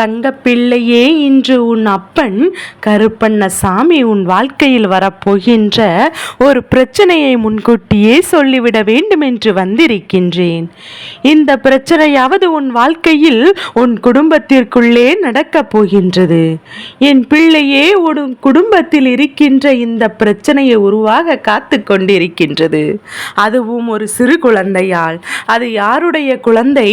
தங்க பிள்ளையே இன்று உன் அப்பன் கருப்பண்ணசாமி உன் வாழ்க்கையில் வரப்போகின்ற ஒரு பிரச்சனையை முன்கூட்டியே சொல்லிவிட வேண்டும் என்று வந்திருக்கின்றேன். இந்த பிரச்சனையாவது உன் வாழ்க்கையில் உன் குடும்பத்திற்குள்ளே நடக்கப் போகின்றது. என் பிள்ளையே உன் குடும்பத்தில் இருக்கின்ற இந்த பிரச்சனையை உருவாக காத்து கொண்டிருக்கின்றது. அதுவும் ஒரு சிறு குழந்தையால். அது யாருடைய குழந்தை?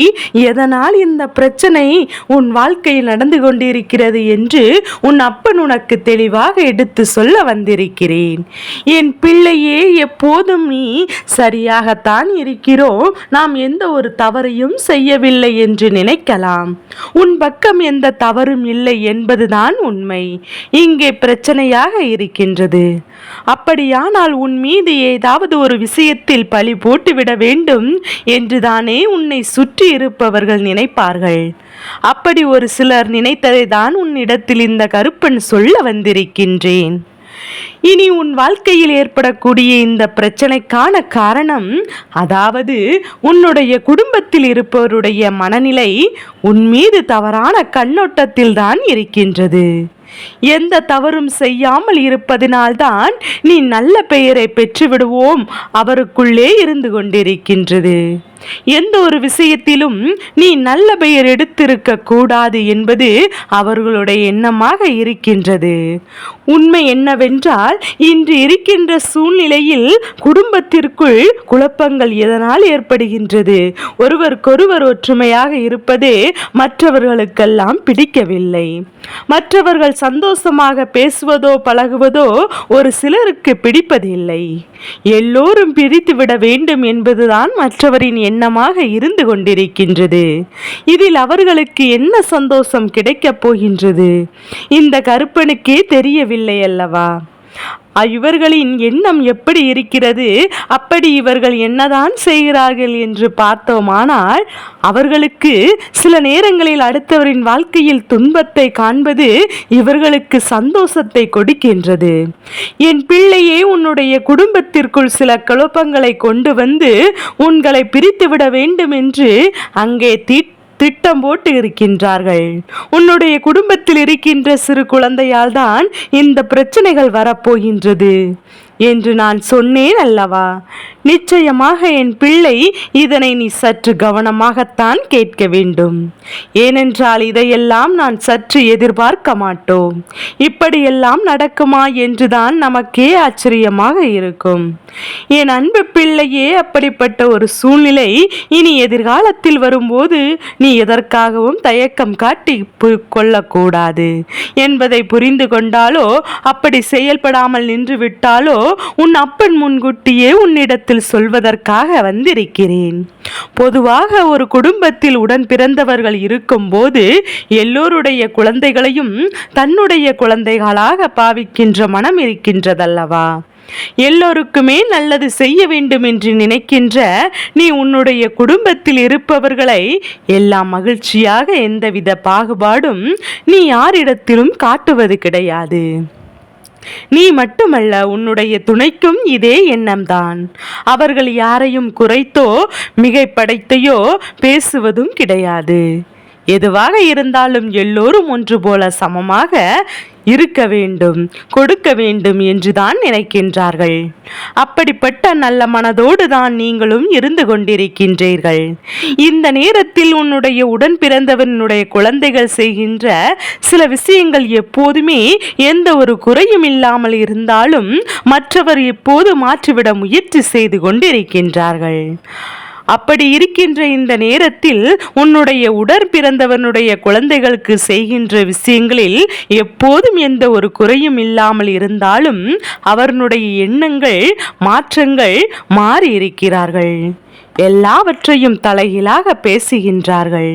எதனால் இந்த பிரச்சனை உன் வாழ்க்கையில் நடந்து கொண்டிருக்கிறது என்று உன் அப்பன் உனக்கு தெளிவாக எடுத்து சொல்ல வந்திருக்கிறேன். என் பிள்ளையே எப்போதும் நீ சரியாகத்தான் இருக்கிறோம். நாம் எந்த ஒரு தவறையும் செய்யவில்லை என்று நினைக்கலாம். உன் பக்கம் எந்த தவறும் இல்லை என்பதுதான் உண்மை. இங்கே பிரச்சனையாக இருக்கின்றது. அப்படியானால் உன் மீது ஏதாவது ஒரு விஷயத்தில் பழி போட்டுவிட வேண்டும் என்றுதானே உன்னை சுற்றி இருப்பவர்கள் நினைப்பார்கள். அப்படி ஒரு சிலர் நினைத்ததை தான் உன்னிடத்தில் இந்த கருப்பன் சொல்ல வந்திருக்கின்றேன். இனி உன் வாழ்க்கையில் ஏற்படக்கூடிய இந்த பிரச்சனைக்கான காரணம் அதாவது உன்னுடைய குடும்பத்தில் இருப்பவருடைய மனநிலை உன் மீது தவறான கண்ணோட்டத்தில் தான் இருக்கின்றது. எந்த தவறும் செய்யாமல் இருப்பதினால்தான் நீ நல்ல பெயரை பெற்றுவிடுவோம் அவருக்குள்ளே இருந்து கொண்டிருக்கின்றது. எந்த ஒரு விஷயத்திலும் நீ நல்ல பெயர் எடுத்திருக்க கூடாது என்பது அவர்களுடைய எண்ணமாக இருக்கின்றது. உண்மை என்னவென்றால் இன்று இருக்கின்ற சூழ்நிலையில் குடும்பத்திற்குள் குழப்பங்கள் எதனால் ஏற்படுகின்றது? ஒருவருக்கொருவர் ஒற்றுமையாக இருப்பதே மற்றவர்களுக்கெல்லாம் பிடிக்கவில்லை. மற்றவர்கள் சந்தோஷமாக பேசுவதோ பழகுவதோ ஒரு சிலருக்கு பிடிப்பதில்லை. எல்லோரும் பிரித்து விட வேண்டும் என்பதுதான் மற்றவரின் எண்ணமாக இருந்து கொண்டிருக்கின்றது. இதில் அவர்களுக்கு என்ன சந்தோஷம் கிடைக்கப் போகின்றது? இந்த கருப்பனுக்கே தெரியவில்லை அல்லவா? இவர்களின் எண்ணம் எப்படி இருக்கிறது? அப்படி இவர்கள் என்னதான் செய்கிறார்கள் என்று பார்த்தோமானால் அவர்களுக்கு சில நேரங்களில் அடுத்தவரின் வாழ்க்கையில் துன்பத்தை காண்பது இவர்களுக்கு சந்தோஷத்தை கொடுக்கின்றது. என் பிள்ளையே உன்னுடைய குடும்பத்திற்குள் சில குழப்பங்களை கொண்டு வந்து உங்களை பிரித்துவிட வேண்டும் என்று அங்கே தீட் திட்டம் போட்டு இருக்கின்றார்கள். உன்னுடைய குடும்பத்தில் இருக்கின்ற சிறு குழந்தையால் தான் இந்த பிரச்சனைகள் வரப்போகின்றது. என்று நான் சொன்னேன் அல்லவா? நிச்சயமாக என் பிள்ளை இதனை நீ சற்று கவனமாகத்தான் கேட்க வேண்டும். ஏனென்றால் இதையெல்லாம் நான் சற்று எதிர்பார்க்க மாட்டோம். இப்படியெல்லாம் நடக்குமா என்றுதான் நமக்கே ஆச்சரியமாக இருக்கும். என் அன்பு பிள்ளையே அப்படிப்பட்ட ஒரு சூழ்நிலை இனி எதிர்காலத்தில் வரும்போது நீ எதற்காகவும் தயக்கம் காட்டி கொள்ளக்கூடாது. என்பதை புரிந்து கொண்டாலோ அப்படி செயல்படாமல் நின்று விட்டாலோ உன் அப்பன் முன்கூட்டியே உன்னிடத்தில் சொல்வதற்காக வந்திருக்கிறேன். பொதுவாக ஒரு குடும்பத்தில் உடன் பிறந்தவர்கள் இருக்கும்போது எல்லோருடைய குழந்தைகளையும் தன்னுடைய குழந்தைகளாக பாவிக்கின்ற மனம் இருக்கின்றதல்லவா? எல்லோருக்குமே நல்லது செய்ய வேண்டும் என்று நினைக்கின்ற நீ உன்னுடைய குடும்பத்தில் இருப்பவர்களை எல்லாம் மகிழ்ச்சியாக எந்தவித பாகுபாடும் நீ யாரிடத்திலும் காட்டுவது கிடையாது. நீ மட்டுமல்ல உன்னுடைய துணைக்கும் இதே எண்ணம்தான். அவர்கள் யாரையும் குறைத்தோ மிகைப்படைத்தையோ பேசுவதும் கிடையாது. எதுவாக இருந்தாலும் எல்லோரும் ஒன்று போல சமமாக இருக்க வேண்டும் கொடுக்க வேண்டும் என்றுதான் நினைக்கின்றார்கள். அப்படிப்பட்ட நல்ல மனதோடு தான் நீங்களும் இருந்து கொண்டிருக்கின்றீர்கள். இந்த நேரத்தில் உன்னுடைய உடன் பிறந்தவனுடைய குழந்தைகள் செய்கின்ற சில விஷயங்கள் எப்போதுமே எந்த ஒரு குறையும் இல்லாமல் இருந்தாலும் மற்றவர் எப்போது மாற்றிவிட முயற்சி செய்து கொண்டிருக்கின்றார்கள். அப்படி இருக்கின்ற இந்த நேரத்தில் உன்னுடைய உடற் பிறந்தவனுடைய குழந்தைகளுக்கு செய்கின்ற விஷயங்களில் எப்போதும் எந்த ஒரு குறையும் இல்லாமல் இருந்தாலும் அவர்களுடைய எண்ணங்கள் மாற்றங்கள் மாறி இருக்கிறார்கள் எல்லாவற்றையும் தலைகீழாக பேசுகின்றார்கள்.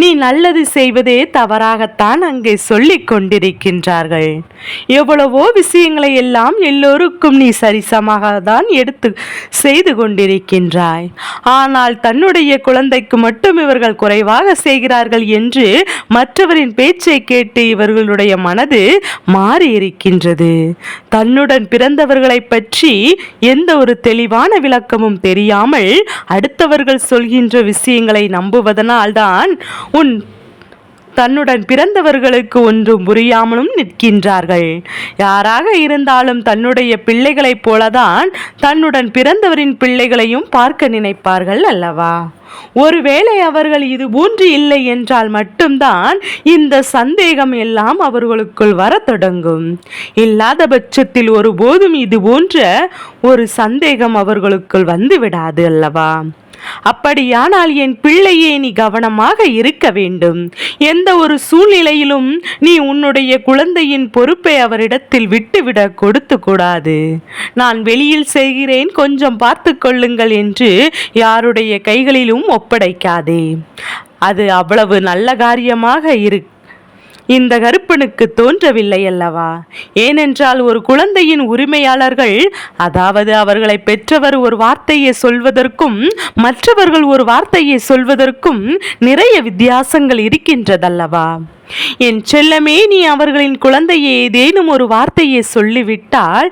நீ நல்லது செய்வதே தவறாகத்தான் அங்கே சொல்லிக் கொண்டிருக்கின்றார்கள். எவ்வளவோ விஷயங்களை எல்லாம் எல்லோருக்கும் நீ சரிசமாக தான் எடுத்து செய்து கொண்டிருக்கின்றாய். ஆனால் தன்னுடைய குழந்தைக்கு மட்டும் இவர்கள் குறைவாக செய்கிறார்கள் என்று மற்றவரின் பேச்சை கேட்டு இவர்களுடைய மனது மாறியிருக்கின்றது. தன்னுடன் பிறந்தவர்களை பற்றி எந்த ஒரு தெளிவான விளக்கமும் தெரியாமல் அடுத்தவர்கள் சொல்கின்ற விஷயங்களை நம்புவதனால்தான் உன் தன்னுடன் பிறந்தவர்களுக்கு ஒன்றும் புரியாமலும் நிற்கின்றார்கள். யாராக இருந்தாலும் தன்னுடைய பிள்ளைகளைப் போலதான் தன்னுடன் பிறந்தவரின் பிள்ளைகளையும் பார்க்க நினைப்பார்கள் அல்லவா? ஒருவேளை அவர்கள் இது போன்று இல்லை என்றால் மட்டும்தான் இந்த சந்தேகம் எல்லாம் அவர்களுக்குள் வரத் தொடங்கும். இல்லாத பட்சத்தில் ஒருபோதும் இது போன்ற ஒரு சந்தேகம் அவர்களுக்குள் வந்து விடாது அல்லவா? அப்படியானால் என் பிள்ளையே நீ கவனமாக இருக்க வேண்டும். எந்த ஒரு சூழ்நிலையிலும் நீ உன்னுடைய குழந்தையின் பொறுப்பை அவரிடத்தில் விட்டுவிட கொடுத்து கூடாது. நான் வெளியில் செய்கிறேன் கொஞ்சம் பார்த்து கொள்ளுங்கள் என்று யாருடைய கைகளிலும் ஒப்படைக்காதே. அது அவ்வளவு நல்ல காரியமாக இருக்கும் இந்த கருப்பனுக்கு தோன்றவில்லை அல்லவா? ஏனென்றால் ஒரு குழந்தையின் உரிமையாளர்கள் அதாவது அவர்களை பெற்றவர் ஒரு வார்த்தையை சொல்வதற்கும் மற்றவர்கள் ஒரு வார்த்தையை சொல்வதற்கும் நிறைய வித்தியாசங்கள் இருக்கின்றதல்லவா? என் செல்லமே நீ அவர்களின் குழந்தையை ஏதேனும் ஒரு வார்த்தையை சொல்லிவிட்டால்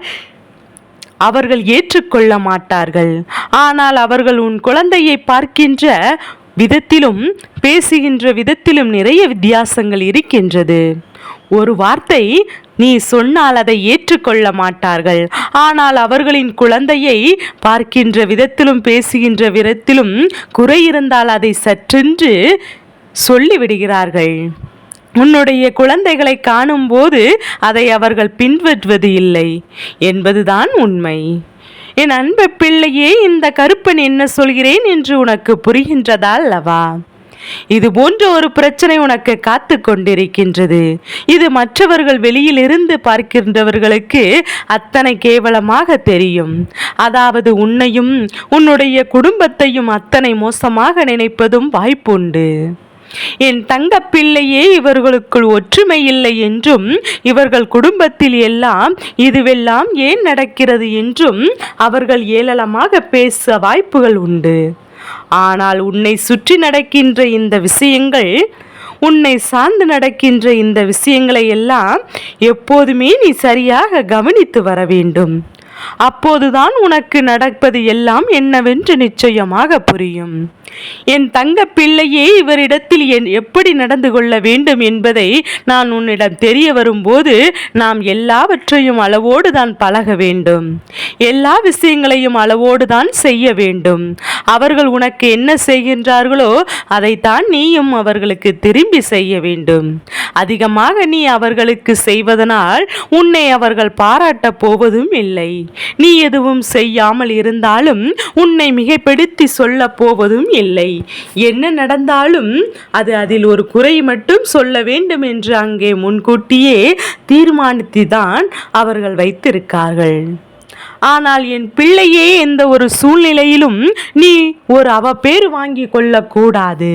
அவர்கள் ஏற்றுக்கொள்ள மாட்டார்கள். ஆனால் அவர்கள் உன் குழந்தையை பார்க்கின்ற விதத்திலும் பேசுகின்ற விதத்திலும் நிறைய வித்தியாசங்கள் இருக்கின்றது. ஒரு வார்த்தை நீ சொன்னால் அதை ஏற்றுக்கொள்ள மாட்டார்கள். ஆனால் அவர்களின் குழந்தையை பார்க்கின்ற விதத்திலும் பேசுகின்ற விதத்திலும் குறை இருந்தால் அதை சற்றென்று சொல்லிவிடுகிறார்கள். உன்னுடைய குழந்தைகளை காணும்போது அதை அவர்கள் பின்பற்றுவது இல்லை என்பதுதான் உண்மை. என் அன்பு பிள்ளையே இந்த கருப்பன் என்ன சொல்கிறேன் என்று உனக்கு புரிகின்றதா அல்லவா இது போன்ற ஒரு பிரச்சனை உனக்கு காத்து கொண்டிருக்கின்றது. இது மற்றவர்கள் வெளியில் இருந்து பார்க்கின்றவர்களுக்கு அத்தனை கேவலமாக தெரியும். அதாவது உன்னையும் உன்னுடைய குடும்பத்தையும் அத்தனை மோசமாக நினைப்பதும் வாய்ப்புண்டு. என் தங்க பிள்ளையே இவர்களுக்குள் ஒற்றுமை இல்லை என்றும் இவர்கள் குடும்பத்தில் எல்லாம் இதுவெல்லாம் ஏன் நடக்கிறது என்றும் அவர்கள் ஏளனமாக பேச வாய்ப்புகள் உண்டு. ஆனால் உன்னை சுற்றி நடக்கின்ற இந்த விஷயங்கள் உன்னை சார்ந்து நடக்கின்ற இந்த விஷயங்களை எல்லாம் எப்போதுமே நீ சரியாக கவனித்து வர வேண்டும். அப்போதுதான் உனக்கு நடப்பது எல்லாம் என்னவென்று நிச்சயமாக புரியும். என் தங்க பிள்ளையே இவரிடத்தில் என் எப்படி நடந்து கொள்ள வேண்டும் என்பதை நான் உன்னிடம் தெரிய வரும்போது நாம் எல்லாவற்றையும் அளவோடு தான் பழக வேண்டும். எல்லா விஷயங்களையும் அளவோடு தான் செய்ய வேண்டும். அவர்கள் உனக்கு என்ன செய்கின்றார்களோ அதைத்தான் நீயும் அவர்களுக்கு திரும்பி செய்ய வேண்டும். அதிகமாக நீ அவர்களுக்கு செய்வதனால் உன்னை அவர்கள் பாராட்டப் போவதும் இல்லை. நீ எதுவும் செய்யாமல் இருந்தாலும் உன்னை மிகைப்படுத்தி சொல்லப் போவதும் இல்லை. என்ன நடந்தாலும் அது அதில் ஒரு குறை மட்டும் சொல்ல வேண்டும் என்று அங்கே முன்கூட்டியே தீர்மானித்துதான் அவர்கள் வைத்திருக்கார்கள். ஆனால் என் பிள்ளையே எந்த ஒரு சூழ்நிலையிலும் நீ ஒரு அவ பேர் வாங்கி கொள்ளக்கூடாது.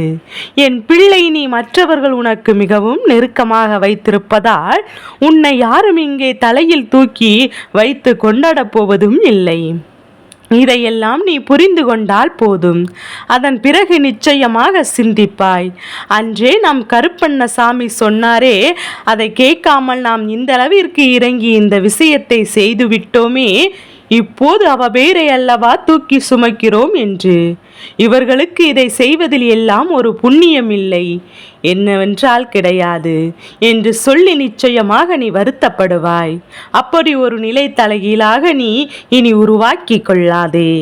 என் பிள்ளை நீ மற்றவர்கள் உனக்கு மிகவும் நெருக்கமாக வைத்திருப்பதால் உன்னை யாரும் இங்கே தலையில் தூக்கி வைத்து கொண்டாடப் போவதும் இல்லை. இதையெல்லாம் நீ புரிந்து கொண்டால் போதும். அதன் பிறகு நிச்சயமாக சிந்திப்பாய். அன்றே நம் கருப்பண்ணசாமி சொன்னாரே அதை கேட்காமல் நாம் இந்த அளவிற்கு இறங்கி இந்த விஷயத்தை செய்துவிட்டோமே இப்போது அவ பேரை அல்லவா தூக்கி சுமக்கிறோம் என்று. இவர்களுக்கு இதை செய்வதில் எல்லாம் ஒரு புண்ணியம் இல்லை. என்னவென்றால் கிடையாது என்று சொல்லி நிச்சயமாக நீ வருத்தப்படுவாய். அப்படி ஒரு நிலை தலைகீழாக நீ இனி உருவாக்கி கொள்ளாதே.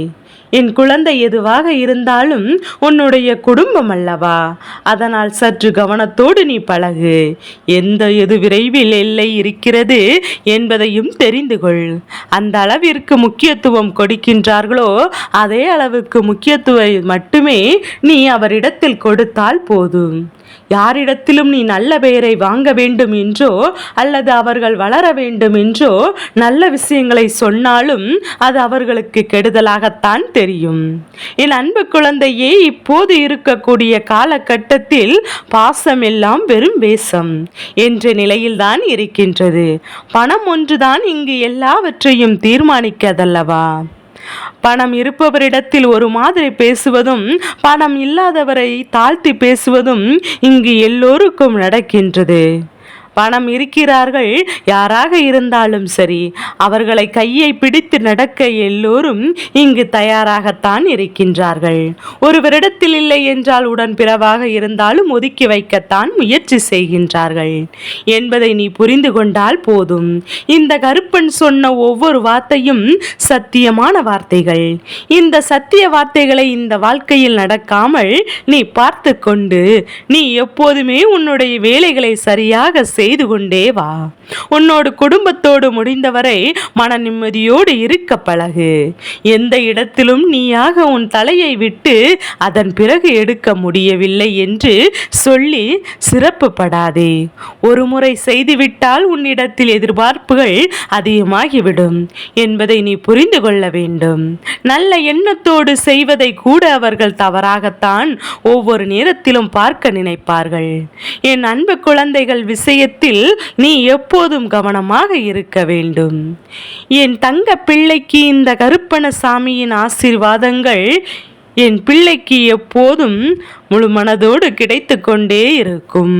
என் குழந்தை எதுவாக இருந்தாலும் உன்னுடைய குடும்பம் அல்லவா? அதனால் சற்று கவனத்தோடு நீ பழகு. எந்த எது விரைவில் எல்லை இருக்கிறது என்பதையும் தெரிந்து கொள். அந்த அளவிற்கு முக்கியத்துவம் கொடுக்கின்றார்களோ அதே அளவுக்கு முக்கியத்துவம் மட்டுமே நீ அவரிடத்தில் கொடுத்தால் போதும். யாரிடத்திலும் நீ நல்ல பெயரை வாங்க வேண்டும் என்றோ அல்லது அவர்கள் வளர வேண்டும் என்றோ நல்ல விஷயங்களை சொன்னாலும் அது அவர்களுக்கு கெடுதலாகத்தான் தெரியும். என் அன்பு குழந்தையே இப்போது இருக்கக்கூடிய காலகட்டத்தில் பாசம் எல்லாம் வெறும் வேஷம் என்ற நிலையில்தான் இருக்கின்றது. பணம் ஒன்றுதான் இங்கு எல்லாவற்றையும் தீர்மானிக்கதல்லவா? பணம் இருப்பவரிடத்தில் ஒரு மாதிரி பேசுவதும் பணம் இல்லாதவரை தாழ்த்தி பேசுவதும் இங்கு எல்லோருக்கும் நடக்கின்றது. பணம் இருக்கிறார்கள். யாராக இருந்தாலும் சரி அவர்களை கையை பிடித்து நடக்க எல்லோரும் இங்கு தயாராகத்தான் இருக்கின்றார்கள். ஒருவரிடத்தில் இல்லை என்றால் உடன் பிறவாக இருந்தாலும் ஒதுக்கி வைக்கத்தான் முயற்சி செய்கின்றார்கள். என்பதை நீ புரிந்து கொண்டால் போதும். இந்த கருப்பன் சொன்ன ஒவ்வொரு வார்த்தையும் சத்தியமான வார்த்தைகள். இந்த சத்திய வார்த்தைகளை இந்த வாழ்க்கையில் நடக்காமல் நீ பார்த்து கொண்டு நீ எப்போதுமே உன்னுடைய வேலைகளை சரியாக செய்து கொண்டே வா. உன்னோடு குடும்பத்தோடு முடிந்தவரை மன நிம்மதியோடு இருக்க பழகு. எந்த இடத்திலும் நீயாக உன் தலையை விட்டு அதன் பிறகு எடுக்க முடியவில்லை என்று சொல்லி சிறப்பு படாதே ஒரு முறை செய்துவிட்டால் உன்னிடத்தில் எதிர்பார்ப்புகள் அதிகமாகிவிடும் என்பதை நீ புரிந்து கொள்ள வேண்டும். நல்ல எண்ணத்தோடு செய்வதை கூட அவர்கள் தவறாகத்தான் ஒவ்வொரு நேரத்திலும் பார்க்க நினைப்பார்கள். என் அன்பு குழந்தைகள் விஷயத்தில் நீ எப்போதும் கவனமாக இருக்க வேண்டும். என் தங்க பிள்ளைக்கு இந்த கருப்பண சாமியின் ஆசீர்வாதங்கள் என் பிள்ளைக்கு எப்போதும் முழு மனதோடு கிடைத்து கொண்டே இருக்கும்.